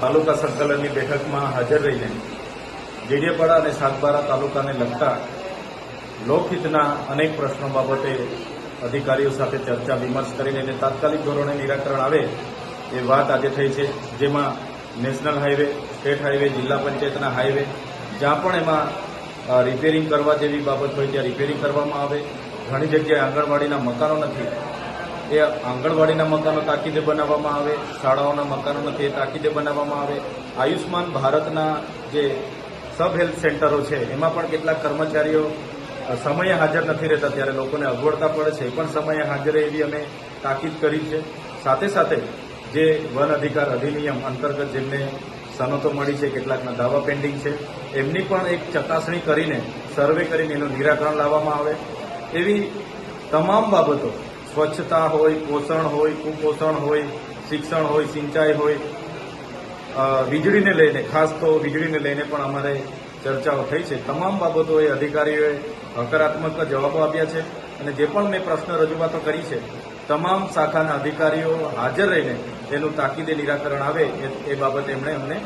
તાલુકા સંકલનની બેઠકમાં હાજર રહીને ડેડિયાપાડા અને સાગબારા તાલુકાને લગતા લોકહિતના અનેક પ્રશ્નો બાબતે અધિકારીઓ સાથે ચર્ચા વિમર્શ કરીને એને તાત્કાલિક ધોરણે નિરાકરણ આવે એ વાત આજે થઈ છે. જેમાં નેશનલ હાઈવે, સ્ટેટ હાઈવે, જિલ્લા પંચાયતના હાઈવે, જ્યાં પણ એમાં રિપેરિંગ કરવા જેવી બાબત હોય ત્યાં રિપેરિંગ કરવામાં આવે. ઘણી જગ્યાએ આંગણવાડીના મકાનો નથી. એ આંગણવાડીના મકાનો તાકીદે બનાવવામાં આવે, શાળાઓના મકાનો નથી એ તાકીદે બનાવવામાં આવે. આયુષ્માન ભારતના જે સબ હેલ્થ સેન્ટરો છે, એમાં પણ કેટલાક કર્મચારીઓ સમયે હાજર નથી રહેતા ત્યારે લોકોને અગવડતા પડે છે. એ પણ સમયે હાજર એવી અમે તાકીદ કરી છે. સાથે સાથે જે વન અધિકાર અધિનિયમ અંતર્ગત જેમને સનતો મળી છે, કેટલાકના દાવા પેન્ડિંગ છે, એમની પણ એક ચકાસણી કરીને, સર્વે કરીને એનું નિરાકરણ લાવવામાં આવે. એવી તમામ બાબતો સ્વચ્છતા હોય, પોષણ હોય, કુપોષણ હોય, શિક્ષણ હોય, સિંચાઈ હોય વીજળીને લઈને, ખાસ તો વીજળીને લઈને પણ અમારે ચર્ચાઓ થઈ છે. તમામ બાબતોએ અધિકારીઓએ હકારાત્મક જવાબો આપ્યા છે અને જે પણ મેં પ્રશ્ન રજૂઆતો કરી છે, તમામ શાખાના અધિકારીઓ હાજર રહીને એનું તાકીદે નિરાકરણ આવે એ બાબતે એમણે અમને